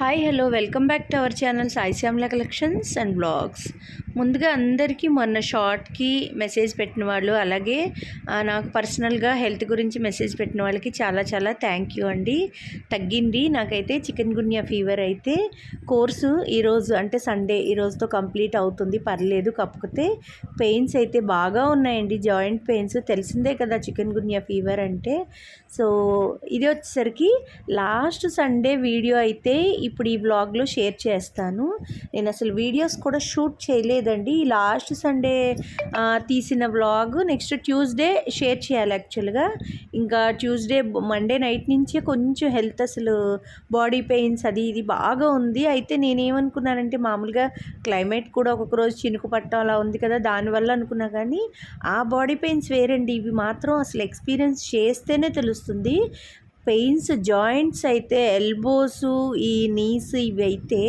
Hi hello welcome back to our channel Sai collections and blogs ముందుగా అందరికీ మొన్న షార్ట్కి message పెట్టిన వాళ్ళు అలాగే నాకు పర్సనల్గా హెల్త్ గురించి మెసేజ్ పెట్టిన వాళ్ళకి చాలా చాలా థ్యాంక్ యూ అండి. తగ్గింది. నాకైతే చికెన్ గున్యా ఫీవర్ అయితే కోర్సు ఈరోజు అంటే సండే ఈరోజుతో కంప్లీట్ అవుతుంది. పర్లేదు కాకపోతే పెయిన్స్ అయితే బాగా ఉన్నాయండి. జాయింట్ పెయిన్స్ తెలిసిందే కదా చికెన్ గున్యా ఫీవర్ అంటే. సో ఇది వచ్చేసరికి లాస్ట్ సండే వీడియో అయితే ఇప్పుడు ఈ బ్లాగ్లో షేర్ చేస్తాను. నేను అసలు వీడియోస్ కూడా షూట్ చేయలేదండి. లాస్ట్ సండే తీసిన బ్లాగ్ నెక్స్ట్ ట్యూస్డే షేర్ చేయాలి యాక్చువల్గా ఇంకా ట్యూస్డే మండే నైట్ నుంచే కొంచెం హెల్త్ అసలు బాడీ పెయిన్స్ అది ఇది బాగా ఉంది. అయితే నేనేమనుకున్నానంటే మామూలుగా క్లైమేట్ కూడా ఒక్కొక్క రోజు చినుకు పట్టడం అలా ఉంది కదా దానివల్ల అనుకున్నా కానీ ఆ బాడీ పెయిన్స్ వేరండి. ఇవి మాత్రం అసలు ఎక్స్పీరియన్స్ చేస్తేనే తెలుస్తుంది. పెయిన్స్ జాయింట్స్ అయితే ఎల్బోస్ ఈ నీస్ ఇవి అయితే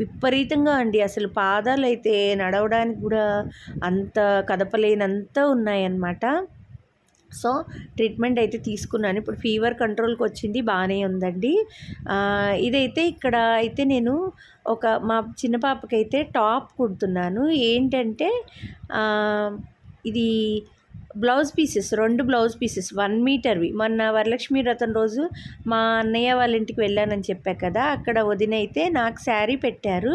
విపరీతంగా అండి. అసలు పాదాలు అయితే నడవడానికి కూడా అంత కదపలేనంత ఉన్నాయన్నమాట. సో ట్రీట్మెంట్ అయితే తీసుకున్నాను. ఇప్పుడు ఫీవర్ కంట్రోల్కి వచ్చింది బాగానే ఉందండి. ఇదైతే ఇక్కడ అయితే నేను ఒక మా చిన్న పాపకైతే టాప్ కుడుతున్నాను. ఏంటంటే ఇది బ్లౌజ్ పీసెస్ రెండు బ్లౌజ్ పీసెస్ వన్ మీటర్వి మొన్న వరలక్ష్మి వ్రతం రోజు మా అన్నయ్య వాళ్ళ ఇంటికి వెళ్ళానని చెప్పా కదా అక్కడ వదిన అయితే నాకు శారీ పెట్టారు.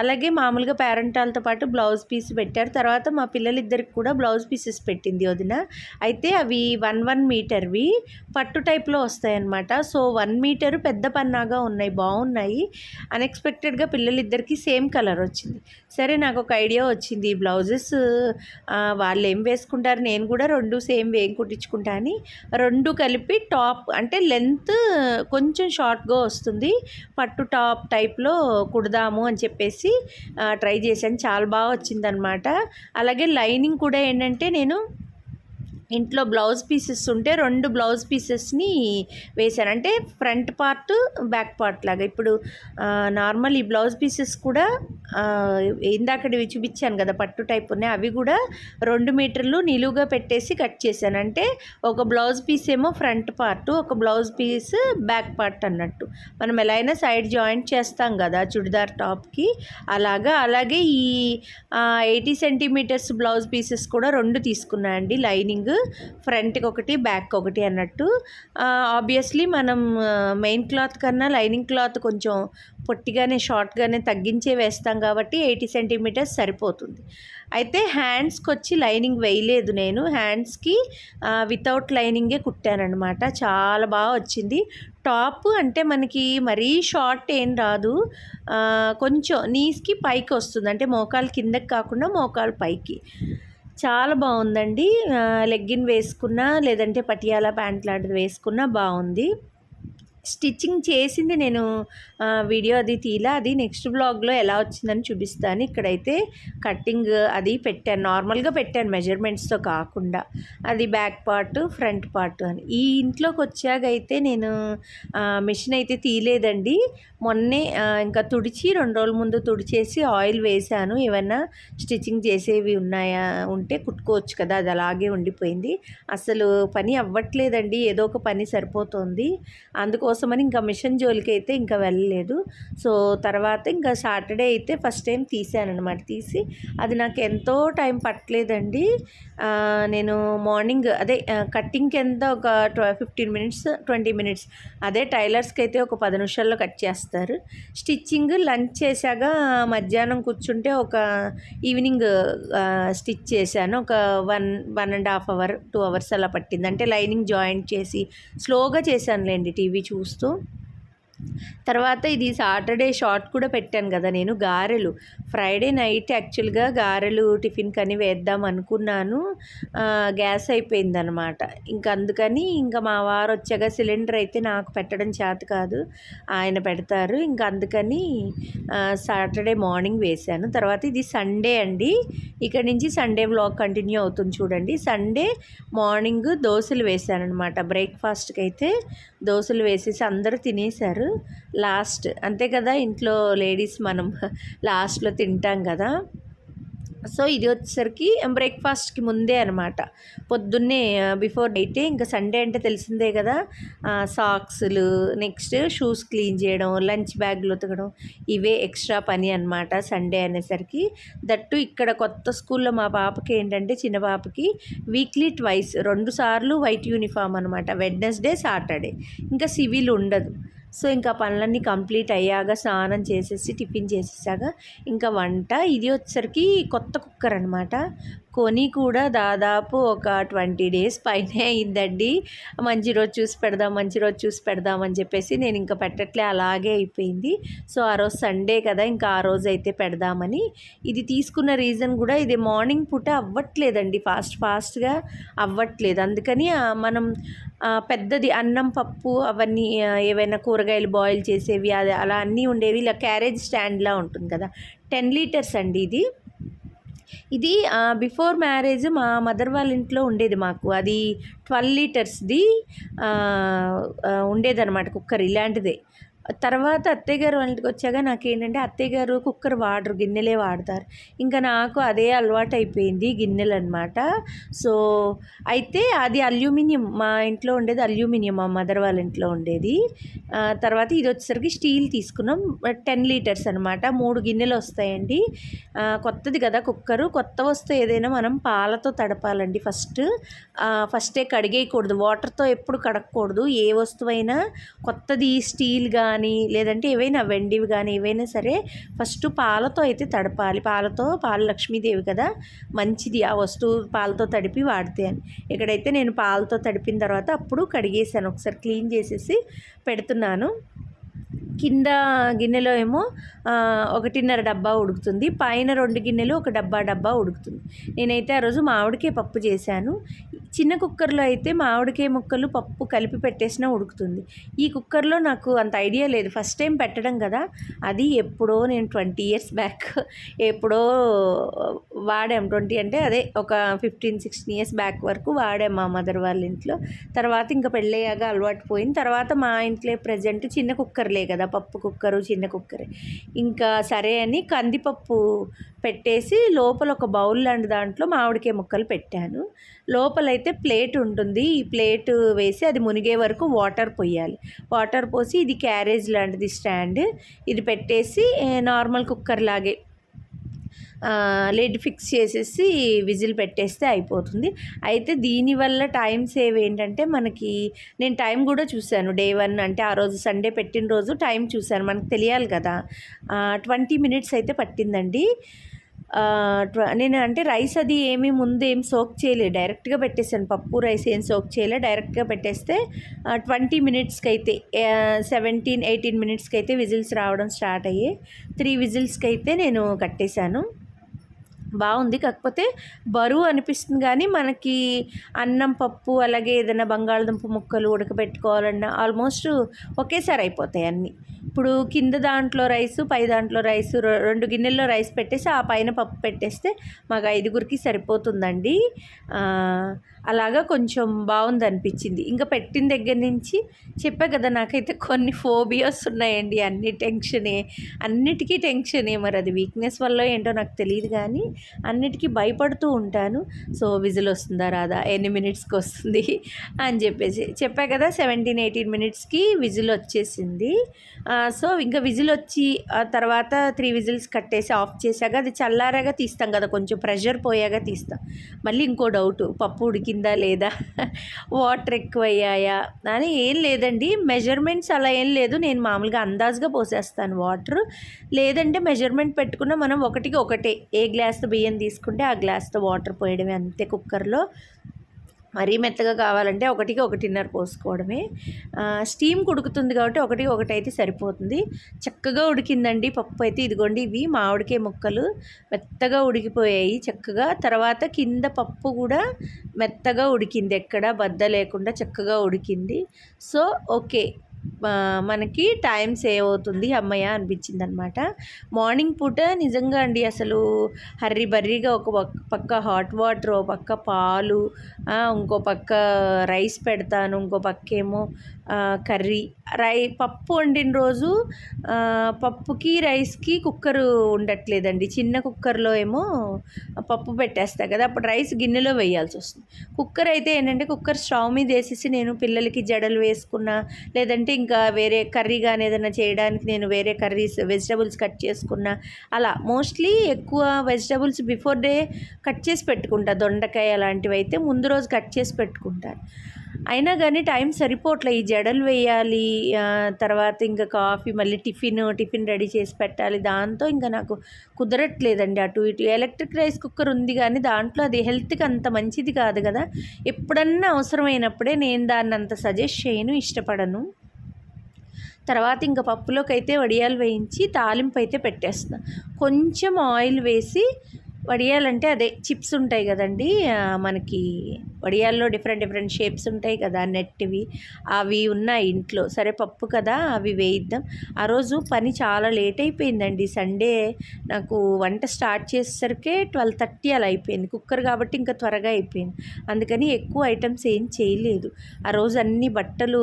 అలాగే మామూలుగా పేరెంటాలతో పాటు బ్లౌజ్ పీస్ పెట్టారు. తర్వాత మా పిల్లలిద్దరికి కూడా బ్లౌజ్ పీసెస్ పెట్టింది వదిన. అయితే అవి వన్ వన్ మీటర్వి పట్టు టైప్లో వస్తాయన్నమాట. సో వన్ మీటర్ పెద్ద పన్నాగా ఉన్నాయి బాగున్నాయి. అన్ఎక్స్పెక్టెడ్గా పిల్లలిద్దరికి సేమ్ కలర్ వచ్చింది. సరే నాకు ఒక ఐడియా వచ్చింది ఈ బ్లౌజెస్. వాళ్ళు ఏం వేసుకుంటారు నేను కూడా రెండు సేమ్ వేం కుట్టించుకుంటా అని. రెండు కలిపి టాప్ అంటే లెంత్ కొంచెం షార్ట్గా వస్తుంది. పట్టు టాప్ టైప్లో కుడదాము అని చెప్పేసి ట్రై చేశాను. చాలా బాగా వచ్చిందనమాట. అలాగే లైనింగ్ కూడా ఏంటంటే నేను ఇంట్లో బ్లౌజ్ పీసెస్ ఉంటే రెండు బ్లౌజ్ పీసెస్ని వేశాను. అంటే ఫ్రంట్ పార్ట్ బ్యాక్ పార్ట్ లాగా. ఇప్పుడు నార్మల్ ఈ బ్లౌజ్ పీసెస్ కూడా ఇందాకటివి చూపించాను కదా పట్టు టైప్ ఉన్నాయి. అవి కూడా రెండు మీటర్లు నిలువుగా పెట్టేసి కట్ చేశాను. అంటే ఒక బ్లౌజ్ పీస్ ఏమో ఫ్రంట్ పార్ట్ ఒక బ్లౌజ్ పీస్ బ్యాక్ పార్ట్ అన్నట్టు. మనం ఎలా అయినా సైడ్ జాయింట్ చేస్తాం కదా చుడిదార్ టాప్కి. అలాగా అలాగే ఈ ఎయిటీ సెంటీమీటర్స్ బ్లౌజ్ పీసెస్ కూడా రెండు తీసుకున్నాయండి లైనింగ్ ఫ్రంట్కి ఒకటి బ్యాక్ ఒకటి అన్నట్టు ఆబ్వియస్లీ మనం మెయిన్ క్లాత్ కన్నా లైనింగ్ క్లాత్ కొంచెం పొట్టిగానే షార్ట్గానే తగ్గించే వేస్తాం కాబట్టి ఎయిటీ సెంటీమీటర్స్ సరిపోతుంది. అయితే హ్యాండ్స్కి వచ్చి లైనింగ్ వేయలేదు నేను. హ్యాండ్స్కి వితౌట్ లైనింగే కుట్టానమాట చాలా బాగా వచ్చింది. టాప్ అంటే మనకి మరీ షార్ట్ ఏం రాదు. కొంచెం నీస్కి పైకి వస్తుంది అంటే మోకాలు కిందకి కాకుండా మోకాలు పైకి. చాలా బాగుందండి. లెగ్గిన్ వేసుకున్నా లేదంటే పటియాలా ప్యాంట్ లాంటిది వేసుకున్నా బాగుంది. స్టిచ్చింగ్ చేసింది నేను వీడియో అది తీలా అది నెక్స్ట్ బ్లాగ్లో ఎలా వచ్చిందని చూపిస్తాను. ఇక్కడైతే కట్టింగ్ అది పెట్టాను నార్మల్గా పెట్టాను మెజర్మెంట్స్తో కాకుండా. అది బ్యాక్ పార్ట్ ఫ్రంట్ పార్ట్ అని. ఈ ఇంట్లోకి వచ్చాక అయితే నేను మిషన్ అయితే తీయలేదండి. మొన్నే ఇంకా తుడిచి రెండు రోజుల ముందు తుడిచేసి ఆయిల్ వేసాను ఏమన్నా స్టిచ్చింగ్ చేసేవి ఉన్నాయా ఉంటే కుట్టుకోవచ్చు కదా అది అలాగే ఉండిపోయింది. అసలు పని అవ్వట్లేదండి ఏదో ఒక పని సరిపోతుంది. కోసమని ఇంకా మిషన్ జోలికి అయితే ఇంకా వెళ్ళలేదు. సో తర్వాత ఇంకా సాటర్డే అయితే ఫస్ట్ టైం తీసాను అనమాట తీసి. అది నాకు ఎంతో టైం పట్టలేదండి. నేను మార్నింగ్ అదే కట్టింగ్కి ఎంత ఒక ఫిఫ్టీన్ మినిట్స్ ట్వంటీ మినిట్స్. అదే టైలర్స్కి అయితే ఒక పది నిమిషాల్లో కట్ చేస్తారు. స్టిచ్చింగ్ లంచ్ చేశాక మధ్యాహ్నం కూర్చుంటే ఒక ఈవినింగ్ స్టిచ్ చేశాను. ఒక one one and half hour two hours అలా పట్టింది. అంటే లైనింగ్ జాయింట్ చేసి స్లోగా చేశానులేండి టీవీ చూ చూస్తూ తర్వాత ఇది సాటర్డే షార్ట్ కూడా పెట్టాను కదా నేను గారెలు. ఫ్రైడే నైట్ యాక్చువల్గా గారెలు టిఫిన్ కని వేద్దాం అనుకున్నాను. గ్యాస్ అయిపోయిందనమాట. ఇంకా అందుకని ఇంకా మా వారు వచ్చాక సిలిండర్ అయితే నాకు పెట్టడం చేత కాదు ఆయన పెడతారు. ఇంకా అందుకని సాటర్డే మార్నింగ్ వేశాను. తర్వాత ఇది సండే అండి. ఇక్కడ నుంచి సండే వ్లాగ్ కంటిన్యూ అవుతుంది చూడండి. సండే మార్నింగ్ దోశలు వేశాను అనమాట బ్రేక్ఫాస్ట్కి అయితే దోశలు వేసేసి అందరూ తినేశారు. లాస్ట్. అంతే కదా ఇంట్లో లేడీస్ మనం లాస్ట్లో తింటాం కదా. సో ఇది వచ్చేసరికి బ్రేక్ఫాస్ట్కి ముందే అనమాట పొద్దున్నే బిఫోర్ నైటే ఇంకా సండే అంటే తెలిసిందే కదా. సాక్స్లు నెక్స్ట్ షూస్ క్లీన్ చేయడం లంచ్ బ్యాగ్లు ఉతకడం ఇవే ఎక్స్ట్రా పని అనమాట సండే అనేసరికి. దట్టు ఇక్కడ కొత్త స్కూల్లో మా పాపకి ఏంటంటే చిన్న పాపకి వీక్లీ ట్వైస్ రెండు సార్లు వైట్ యూనిఫామ్ అనమాట వెడ్నెస్డే సాటర్డే. ఇంకా సివిల్ ఉండదు. సో ఇంకా పనులన్నీ కంప్లీట్ అయ్యాక స్నానం చేసేసి టిఫిన్ చేసేసాక ఇంకా వంట. ఇది వచ్చేసరికి కొత్త కుక్కర్ అనమాట కొని కూడా దాదాపు ఒక ట్వంటీ డేస్ పైనే అయిందండి. మంచి రోజు చూసి పెడదాం మంచి రోజు చూసి పెడదాం అని చెప్పేసి నేను ఇంకా పెట్టట్లే అలాగే అయిపోయింది. సో ఆ రోజు సండే కదా ఇంకా ఆ రోజు అయితే పెడదామని. ఇది తీసుకున్న రీజన్ కూడా ఇది మార్నింగ్ పూట అవ్వట్లేదండి. ఫాస్ట్ ఫాస్ట్గా అవ్వట్లేదు. అందుకని మనం పెద్దది అన్నం పప్పు అవన్నీ ఏవైనా కూరగాయలు బాయిల్ చేసేవి అది అలా అన్నీ ఉండేవి. ఇలా క్యారేజ్ స్టాండ్లా ఉంటుంది కదా టెన్ లీటర్స్ అండి ఇది. ఇది బిఫోర్ మ్యారేజ్ మా మదర్ వాళ్ళ ఇంట్లో ఉండేది మాకు. అది ట్వెల్వ్ లీటర్స్ది ఉండేదన్నమాట కుక్కర్ ఇలాంటిదే. తర్వాత అత్తయ్య గారు వాళ్ళకి వచ్చాక నాకేంటంటే అత్తయ్య గారు కుక్కర్ వాడరు గిన్నెలే వాడతారు. ఇంకా నాకు అదే అలవాటు అయిపోయింది గిన్నెలు అనమాట సో అయితే అది అల్యూమినియం మా ఇంట్లో ఉండేది అల్యూమినియం మా మదర్ వాళ్ళ ఇంట్లో ఉండేది. తర్వాత ఇది వచ్చేసరికి స్టీల్ తీసుకున్నాం టెన్ లీటర్స్ అనమాట. మూడు గిన్నెలు వస్తాయండి. కొత్తది కదా కుక్కరు. కొత్త వస్తువు ఏదైనా మనం పాలతో తడపాలండి ఫస్ట్. ఫస్టే కడిగేయకూడదు. వాటర్తో ఎప్పుడు కడగకూడదు ఏ వస్తువైనా కొత్తది స్టీల్గా కానీ లేదంటే ఏవైనా వెండివి కానీ ఏవైనా సరే ఫస్ట్ పాలతో అయితే తడపాలి. పాలతో పాలు లక్ష్మీదేవి కదా మంచిది. ఆ వస్తువు పాలతో తడిపి వాడితే అని. ఇక్కడైతే నేను పాలతో తడిపిన తర్వాత అప్పుడు కడిగేసాను. ఒకసారి క్లీన్ చేసేసి పెడుతున్నాను. కింద గిన్నెలో ఏమో ఒకటిన్నర డబ్బా ఉడుకుతుంది. పైన రెండు గిన్నెలు ఒక డబ్బా డబ్బా ఉడుకుతుంది. నేనైతే ఆ రోజు మామిడికే పప్పు చేశాను. చిన్న కుక్కర్లో అయితే మామిడికాయ ముక్కలు పప్పు కలిపి పెట్టేసినా ఉడుకుతుంది. ఈ కుక్కర్లో నాకు అంత ఐడియా లేదు. ఫస్ట్ టైం పెట్టడం కదా. అది ఎప్పుడో నేను ట్వంటీ ఇయర్స్ బ్యాక్ ఎప్పుడో వాడాం. ట్వంటీ అంటే అదే ఒక ఫిఫ్టీన్ సిక్స్టీన్ ఇయర్స్ బ్యాక్ వరకు వాడాం మా మదర్ వాళ్ళ ఇంట్లో. తర్వాత ఇంకా పెళ్ళయ్యాక అలవాటు పోయింది. తర్వాత మా ఇంట్లో ప్రజెంట్ చిన్న కుక్కర్లే కదా. పప్పు కుక్కరు చిన్న కుక్కరే. ఇంకా సరే అని కందిపప్పు పెట్టేసి లోపల ఒక బౌల్ లాంటి దాంట్లో మామిడికాయ ముక్కలు పెట్టాను. లోపలైతే ప్లేట్ ఉంటుంది. ఈ ప్లేట్ వేసి అది మునిగే వరకు వాటర్ పోయాలి. వాటర్ పోసి ఇది క్యారేజ్ లాంటిది స్టాండ్. ఇది పెట్టేసి నార్మల్ కుక్కర్ లాగే లిడ్ ఫిక్స్ చేసేసి విజిల్ పెట్టేస్తే అయిపోతుంది. అయితే దీనివల్ల టైం సేవ్ ఏంటంటే మనకి నేను టైం కూడా చూశాను. డే వన్ అంటే ఆ రోజు సండే పెట్టిన రోజు టైం చూశాను. మనకు తెలియాలి కదా. ట్వంటీ మినిట్స్ అయితే పట్టిందండి. నేను అంటే రైస్ అది ఏమీ ముందు ఏం సోక్ చేయలేదు డైరెక్ట్గా పెట్టేసాను పప్పు రైస్ ఏం సోక్ చేయలే. డైరెక్ట్గా పెట్టేస్తే ట్వంటీ మినిట్స్కి అయితే సెవెంటీన్ ఎయిటీన్ మినిట్స్కి అయితే విజిల్స్ రావడం స్టార్ట్ అయ్యి త్రీ విజిల్స్కి అయితే నేను కట్టేశాను. బాగుంది. కాకపోతే బరువు అనిపిస్తుంది కానీ మనకి అన్నం పప్పు అలాగే ఏదైనా బంగాళదుంప ముక్కలు ఉడకబెట్టుకోవాలన్నా ఆల్మోస్ట్ ఒకేసారి అయిపోతాయి అన్నీ. ఇప్పుడు కింద దాంట్లో రైస్ పై దాంట్లో రైస్ రెండు గిన్నెల్లో రైస్ పెట్టేసి ఆ పైన పప్పు పెట్టేస్తే మాకు ఐదుగురికి సరిపోతుందండి. అలాగా కొంచెం బాగుంది అనిపించింది ఇంకా పెట్టిన దగ్గర నుంచి చెప్పా కదా నాకైతే కొన్ని ఫోబియాస్ ఉన్నాయండి అన్ని టెన్షనే. అన్నిటికీ టెన్షనే మరి అది వీక్నెస్ వల్ల ఏంటో నాకు తెలియదు కానీ అన్నిటికీ భయపడుతూ ఉంటాను. సో విజిల్ వస్తుందా రాదా ఎన్ని మినిట్స్కి వస్తుంది అని చెప్పేసి చెప్పా కదా సెవెంటీన్ ఎయిటీన్ మినిట్స్కి విజిల్ వచ్చేసింది. సో ఇంకా విజిల్ వచ్చి ఆ తర్వాత త్రీ విజిల్స్ కట్టేసి ఆఫ్ చేశాక అది చల్లారాగా తీస్తాం కదా కొంచెం ప్రెషర్ పోయాక తీస్తాం. మళ్ళీ ఇంకో డౌట్ పప్పు ఉడికిందా లేదా వాటర్ ఎక్కువ అయ్యాయా అని ఏం లేదండి. మెజర్మెంట్స్ అలా ఏం లేదు. నేను మామూలుగా అందాజుగా పోసేస్తాను వాటర్. లేదంటే మెజర్మెంట్ పెట్టుకున్న మనం ఒకటికి ఒకటే ఏ గ్లాస్తో బియ్యం తీసుకుంటే ఆ గ్లాస్తో వాటర్ పోయడమే అంతే కుక్కర్లో. మరీ మెత్తగా కావాలంటే ఒకటికి ఒకటిన్నర పోసుకోవడమే. స్టీమ్ ఉడుకుతుంది కాబట్టి ఒకటి ఒకటి అయితే సరిపోతుంది. చక్కగా ఉడికిందండి పప్పు అయితే. ఇదిగోండి ఇవి మామిడికాయ ముక్కలు మెత్తగా ఉడికిపోయాయి చక్కగా. తర్వాత కింద పప్పు కూడా మెత్తగా ఉడికింది. ఎక్కడ బద్ద లేకుండా చక్కగా ఉడికింది. So okay. మనకి టైం సేవ్ అవుతుంది అమ్మయ్య అనిపించింది అనమాట మార్నింగ్ పూట నిజంగా అండి అసలు హర్రీ బర్రీగా ఒక పక్క హాట్ వాటర్ ఒక పక్క పాలు ఇంకో పక్క రైస్ పెడతాను ఇంకో పక్క ఏమో కర్రీ. రై పప్పు వండిన రోజు పప్పుకి రైస్కి కుక్కర్ ఉండట్లేదండి. చిన్న కుక్కర్లో ఏమో పప్పు పెట్టేస్తా కదా అప్పుడు రైస్ గిన్నెలో వేయాల్సి వస్తుంది. కుక్కర్ అయితే ఏంటంటే కుక్కర్ స్టవ్ మీద వేసేసి నేను పిల్లలకి జడలు వేసుకున్నా లేదంటే ఇంకా వేరే కర్రీ కానీ ఏదైనా చేయడానికి నేను వేరే కర్రీస్ వెజిటబుల్స్ కట్ చేసుకున్నా. అలా మోస్ట్లీ ఎక్కువ వెజిటబుల్స్ బిఫోర్ డే కట్ చేసి పెట్టుకుంటా. దొండకాయ అలాంటివి అయితే ముందు రోజు కట్ చేసి పెట్టుకుంటాను అయినా కానీ టైం సరిపోవట్లే. ఈ జడలు వేయాలి తర్వాత ఇంకా కాఫీ మళ్ళీ టిఫిన్ టిఫిన్ రెడీ చేసి పెట్టాలి. దాంతో ఇంకా నాకు కుదరట్లేదండి అటు ఇటు. ఎలక్ట్రిక్ రైస్ కుక్కర్ ఉంది కానీ దాంట్లో అది హెల్త్కి అంత మంచిది కాదు కదా. ఎప్పుడన్నా అవసరమైనప్పుడే నేను దాన్ని అంత సజెస్ట్ చేయను ఇష్టపడను. తర్వాత ఇంకా పప్పులోకి అయితే వడియాలు వేయించి తాలింపు అయితే పెట్టేస్తాను కొంచెం ఆయిల్ వేసి వడియాలంటే అదే చిప్స్ ఉంటాయి కదండి మనకి వడియాల్లో డిఫరెంట్ డిఫరెంట్ షేప్స్ ఉంటాయి కదా నెట్వి అవి ఉన్నాయి ఇంట్లో. సరే పప్పు కదా అవి వేయిద్దాం. ఆ రోజు పని చాలా లేట్ అయిపోయిందండి. సండే నాకు వంట స్టార్ట్ చేసేసరికి ట్వెల్వ్ థర్టీ అలా అయిపోయింది. కుక్కర్ కాబట్టి ఇంకా త్వరగా అయిపోయింది. అందుకని ఎక్కువ ఐటమ్స్ ఏం చేయలేదు. ఆ రోజు అన్ని బట్టలు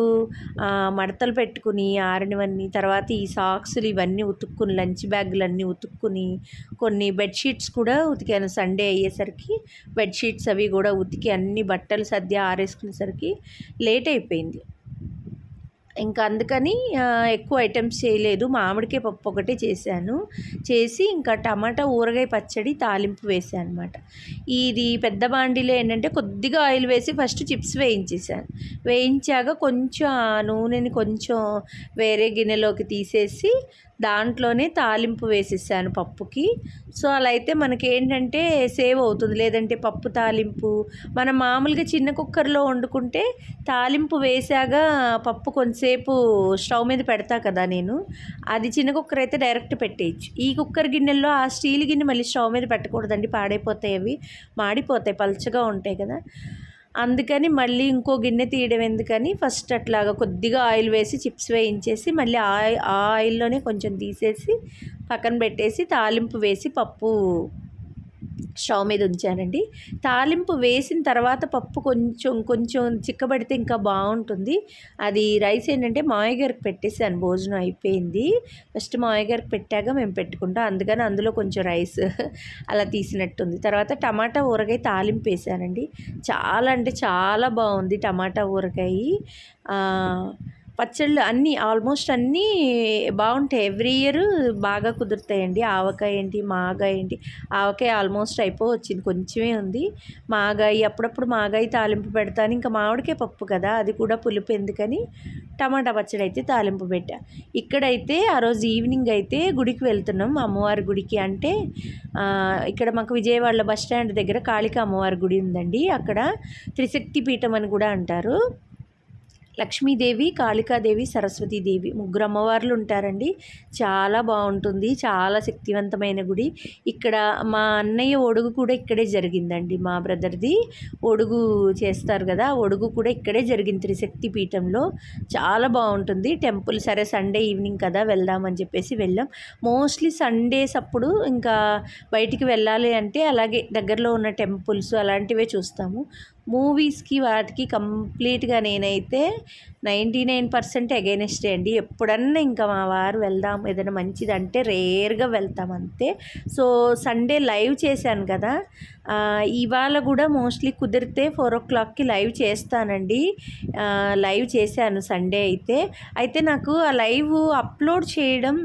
మడతలు పెట్టుకుని ఆరినవన్నీ తర్వాత ఈ సాక్స్లు ఇవన్నీ ఉతుక్కుని లంచ్ బ్యాగులు అన్నీ ఉతుక్కుని కొన్ని బెడ్షీట్స్ కూడా ఉతికాను. సండే అయ్యేసరికి బెడ్షీట్స్ అవి కూడా ఉతికి అన్ని బట్టలు సర్ది ఆరేసుకునేసరికి లేట్ అయిపోయింది. ఇంకా అందుకని ఎక్కువ ఐటమ్స్ చేయలేదు. మామిడికాయ పప్పు ఒకటే చేశాను. చేసి ఇంకా టమాటా ఊరగాయ పచ్చడి తాలింపు వేసాను అనమాట ఇది పెద్ద బాండీలో ఏంటంటే కొద్దిగా ఆయిల్ వేసి ఫస్ట్ చిప్స్ వేయించేసాను వేయించాక కొంచెం ఆ నూనెని కొంచెం వేరే గిన్నెలోకి తీసేసి దాంట్లోనే తాలింపు వేసేసాను పప్పుకి. సో అలా అయితే మనకి ఏంటంటే సేవ్ అవుతుంది. లేదంటే పప్పు తాలింపు. మనం మామూలుగా చిన్న కుక్కర్లో వండుకుంటే తాలింపు వేసాక పప్పు కొంతసేపు స్టవ్ మీద పెడతా కదా నేను. అది చిన్న కుక్కర్ అయితే డైరెక్ట్ పెట్టేయచ్చు. ఈ కుక్కర్ గిన్నెల్లో ఆ స్టీల్ గిన్నె మళ్ళీ స్టవ్ మీద పెట్టకూడదండి. పాడైపోతాయి అవి. మాడిపోతాయి పలుచగా ఉంటాయి కదా. అందుకని మళ్ళీ ఇంకో గిన్నె తీయడం ఎందుకని ఫస్ట్ అట్లాగా కొద్దిగా ఆయిల్ వేసి చిప్స్ వేయించేసి మళ్ళీ ఆ ఆ ఆయిల్లోనే కొంచెం తీసేసి పక్కన పెట్టేసి తాలింపు వేసి పప్పు స్టవ్ మీద ఉంచానండి. తాలింపు వేసిన తర్వాత పప్పు కొంచెం కొంచెం చిక్కబడితే ఇంకా బాగుంటుంది. అది రైస్ ఏంటంటే మామయ్య గారికి పెట్టేసాను భోజనం అయిపోయింది. ఫస్ట్ మామయ్య గారికి పెట్టాక మేము పెట్టుకుంటాం. అందుకని అందులో కొంచెం రైస్ అలా తీసినట్టుంది. తర్వాత టమాటా ఊరగాయ తాలింపు వేసానండి చాలా అంటే చాలా బాగుంది టమాటా ఊరగాయ. పచ్చళ్ళు అన్నీ ఆల్మోస్ట్ అన్నీ బాగుంటాయి. ఎవ్రీ ఇయర్ బాగా కుదురుతాయండి. ఆవకాయ ఏంటి మాగాయ ఏంటి ఆవకాయ ఆల్మోస్ట్ అయిపో వచ్చింది కొంచెమే ఉంది. మాగాయ అప్పుడప్పుడు మాగాయ తాలింపు పెడతాను. ఇంకా మామిడికాయ పప్పు కదా అది కూడా పులుపు ఎందుకని టమాటా పచ్చడి అయితే తాలింపు పెట్టా. ఇక్కడైతే ఆ రోజు ఈవినింగ్ అయితే గుడికి వెళ్తున్నాం అమ్మవారి గుడికి. అంటే ఇక్కడ మాకు విజయవాడలో బస్ స్టాండ్ దగ్గర కాళిక అమ్మవారి గుడి ఉందండి. అక్కడ త్రిశక్తి పీఠం అని కూడా అంటారు. లక్ష్మీదేవి కాళికాదేవి సరస్వతీదేవి ముగ్గురు అమ్మవార్లు ఉంటారండి. చాలా బాగుంటుంది. చాలా శక్తివంతమైన గుడి. ఇక్కడ మా అన్నయ్య ఒడుగు కూడా ఇక్కడే జరిగిందండి మా బ్రదర్ది. ఒడుగు చేస్తారు కదా ఒడుగు కూడా ఇక్కడే జరిగింది త్రిశక్తి పీఠంలో. చాలా బాగుంటుంది. టెంపుల్ సరే సండే ఈవినింగ్ కదా వెళ్దామని చెప్పేసి వెళ్ళాం. మోస్ట్లీ సండేస్ అప్పుడు ఇంకా బయటికి వెళ్ళాలి అంటే అలాగే దగ్గరలో ఉన్న టెంపుల్స్ అలాంటివే చూస్తాము. మూవీస్కి వాటికి కంప్లీట్గా నేనైతే నైంటీ నైన్ పర్సెంట్ అగైనెస్టే అండి. ఎప్పుడన్నా ఇంకా మా వారు వెళ్దాం ఏదైనా మంచిది అంటే రేర్గా వెళ్తాం అంతే. సో సండే లైవ్ చేశాను కదా. ఇవాళ కూడా మోస్ట్లీ కుదిరితే ఫోర్ ఓ క్లాక్కి లైవ్ చేస్తానండి. లైవ్ చేశాను సండే అయితే. అయితే నాకు ఆ లైవ్ అప్లోడ్ చేయడం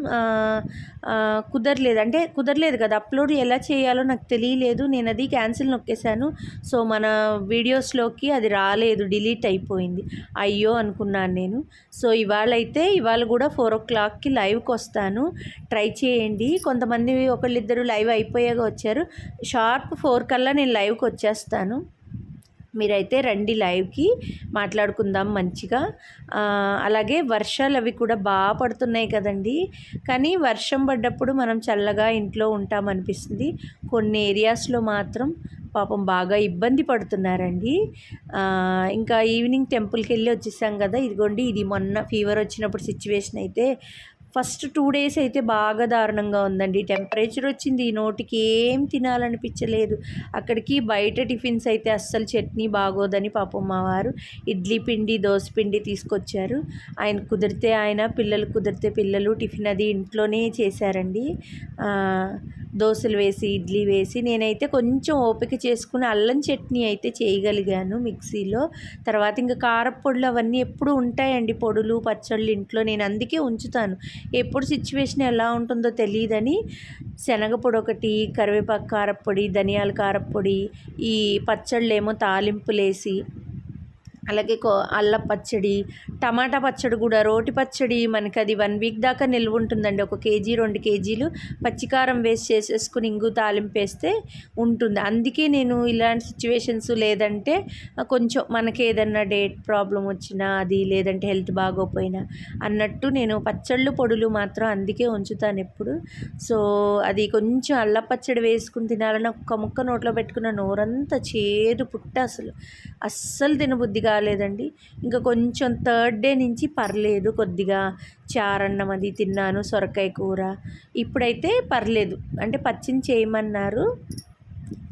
కుదరలేదు. అంటే కుదరలేదు కదా అప్లోడ్ ఎలా చేయాలో నాకు తెలియలేదు. నేను అది క్యాన్సిల్ నొక్కేశాను. సో మన వీడియో వీడియోస్లోకి అది రాలేదు డిలీట్ అయిపోయింది. అయ్యో అనుకున్నాను నేను. సో ఇవాళ అయితే ఇవాళ కూడా ఫోర్ ఓ క్లాక్కి లైవ్కి వస్తాను. ట్రై చేయండి. కొంతమంది ఒకళ్ళిద్దరు లైవ్ అయిపోయాక వచ్చారు. షార్ప్ ఫోర్ కల్లా నేను లైవ్కి వచ్చేస్తాను. మీరైతే రండి లైవ్కి మాట్లాడుకుందాం మంచిగా. అలాగే వర్షాలు అవి కూడా బాగా పడుతున్నాయి కదండి. కానీ వర్షం పడ్డప్పుడు మనం చల్లగా ఇంట్లో ఉంటామనిపిస్తుంది. కొన్ని ఏరియాస్లో మాత్రం పాపం బాగా ఇబ్బంది పడుతున్నారండి. ఇంకా ఈవినింగ్ టెంపుల్కి వెళ్ళి వచ్చేసాం కదా ఇదిగోండి ఇది మొన్న ఫీవర్ వచ్చినప్పుడు సిచ్యువేషన్ అయితే ఫస్ట్ టూ డేస్ అయితే బాగా దారుణంగా ఉందండి. టెంపరేచర్ వచ్చింది. నోటికి ఏం తినాలనిపించలేదు. అక్కడికి బయట టిఫిన్స్ అయితే అస్సలు చట్నీ బాగోదని పాపం మా వారు ఇడ్లీ పిండి దోశ పిండి తీసుకొచ్చారు. ఆయన కుదిరితే ఆయన పిల్లలు కుదిరితే పిల్లలు టిఫిన్ అది ఇంట్లోనే చేశారండి. దోశలు వేసి ఇడ్లీ వేసి నేనైతే కొంచెం ఓపిక చేసుకుని అల్లం చట్నీ అయితే చేయగలిగాను మిక్సీలో. తర్వాత ఇంకా కారపొడులు అవన్నీ ఎప్పుడు ఉంటాయండి. పొడులు పచ్చళ్ళు ఇంట్లో నేను అందుకే ఉంచుతాను. ఎప్పుడు సిచ్యువేషన్ ఎలా ఉంటుందో తెలియదని శనగపొడి ఒకటి కరివేపాకు కారపొడి ధనియాల కారపొడి ఈ పచ్చళ్ళు ఏమో తాలింపులేసి అలాగే కో అల్ల పచ్చడి టమాటా పచ్చడి కూడా రోటి పచ్చడి మనకి అది వన్ వీక్ దాకా నిల్వ ఉంటుందండి. ఒక కేజీ రెండు కేజీలు పచ్చికారం వేస్ట్ చేసేసుకుని ఇంగు తాలింపు వేస్తే ఉంటుంది. అందుకే నేను ఇలాంటి సిచ్యువేషన్స్ లేదంటే కొంచెం మనకి ఏదన్నా డేట్ ప్రాబ్లం వచ్చినా అది లేదంటే హెల్త్ బాగోపోయినా అన్నట్టు నేను పచ్చళ్ళు పొడులు మాత్రం అందుకే ఉంచుతాను ఎప్పుడు. సో అది కొంచెం అల్ల పచ్చడి వేసుకుని తినాలని ఒక్క ముక్క నోట్లో పెట్టుకున్న నోరంతా చేదు పుట్ట అసలు. అస్సలు తినబుద్ధిగా కాలేదండి ఇంకా కొంచెం థర్డ్ డే నుంచి పర్లేదు కొద్దిగా. చారన్నం అది తిన్నాను సొరకాయ కూర. ఇప్పుడైతే పర్లేదు. అంటే పచ్చిని చేయమన్నారు.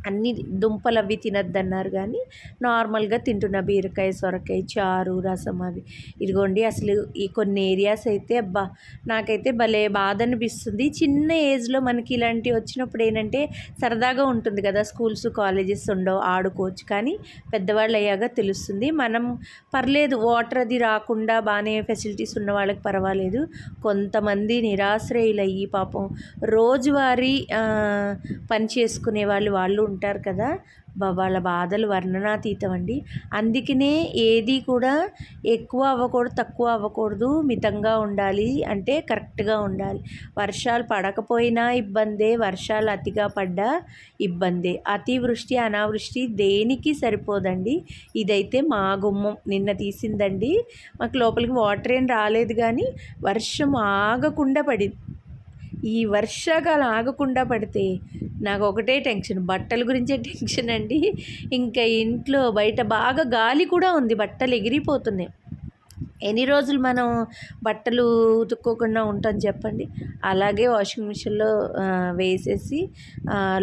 అన్ని దుంపలు అవి తినద్దన్నారు కానీ నార్మల్గా తింటున్న బీరకాయ సొరకాయ చారు రసం అవి. ఇదిగోండి అసలు ఈ కొన్ని ఏరియాస్ అయితే అబ్బా నాకైతే భలే బాధ అనిపిస్తుంది చిన్న ఏజ్లో మనకి ఇలాంటివి వచ్చినప్పుడు ఏంటంటే సరదాగా ఉంటుంది కదా స్కూల్స్ కాలేజెస్ ఉండవు ఆడుకోవచ్చు. కానీ పెద్దవాళ్ళు అయ్యాక తెలుస్తుంది మనం పర్లేదు వాటర్ అది రాకుండా బాగానే ఫెసిలిటీస్ ఉన్న వాళ్ళకి పర్వాలేదు. కొంతమంది నిరాశ్రయులయ్యి పాపం రోజువారీ పని చేసుకునే వాళ్ళు వాళ్ళు ఉంటారు కదా? వాళ్ళ బాధలు వర్ణనాతీతం అండి. అందుకనే ఏది కూడా ఎక్కువ అవ్వకూడదు తక్కువ అవ్వకూడదు మితంగా ఉండాలి అంటే కరెక్ట్గా ఉండాలి. వర్షాలు పడకపోయినా ఇబ్బందే వర్షాలు అతిగా పడ్డా ఇబ్బందే. అతివృష్టి అనావృష్టి దేనికి సరిపోదండి? ఇదైతే మా గుమ్మం. నిన్న తీసిందండి. మాకు లోపలికి వాటర్ ఏం రాలేదు కానీ వర్షం ఆగకుండా పడింది. ఈ వర్షాకాలం ఆగకుండా పడితే నాకు ఒకటే టెన్షన్. బట్టల గురించే టెన్షన్ అండి. ఇంకా ఇంట్లో బయట బాగా గాలి కూడా ఉంది. బట్టలు ఎగిరిపోతున్నాయి. ఎన్ని రోజులు మనం బట్టలు ఉతుక్కోకుండా ఉంటాం చెప్పండి? అలాగే వాషింగ్ మిషన్లో వేసేసి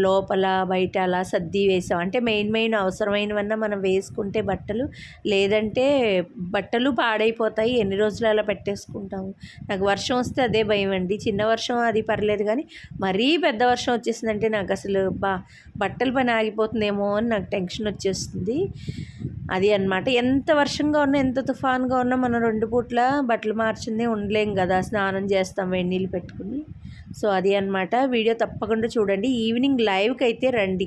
లోపల బయట అలా సర్ది వేసాం. అంటే మెయిన్ మెయిన్ అవసరమైనవన్నా మనం వేసుకుంటే బట్టలు లేదంటే బట్టలు పాడైపోతాయి. ఎన్ని రోజులు అలా పెట్టేసుకుంటాము? నాకు వర్షం వస్తే అదే భయం అండి. చిన్న వర్షం అది పర్లేదు కానీ మరీ పెద్ద వర్షం వచ్చేసిందంటే నాకు అసలు బా బట్టల పని ఆగిపోతుందేమో అని నాకు టెన్షన్ వచ్చేస్తుంది. అది అన్నమాట. ఎంత వర్షంగా ఉన్నా ఎంత తుఫాన్గా ఉన్నా మనం రెండు పూట్ల బట్టలు మార్చింది ఉండలేం కదా. స్నానం చేస్తాం వేడి నీళ్ళు పెట్టుకుని. సో అది అన్నమాట. వీడియో తప్పకుండా చూడండి. ఈవినింగ్ లైవ్కి అయితే రండి.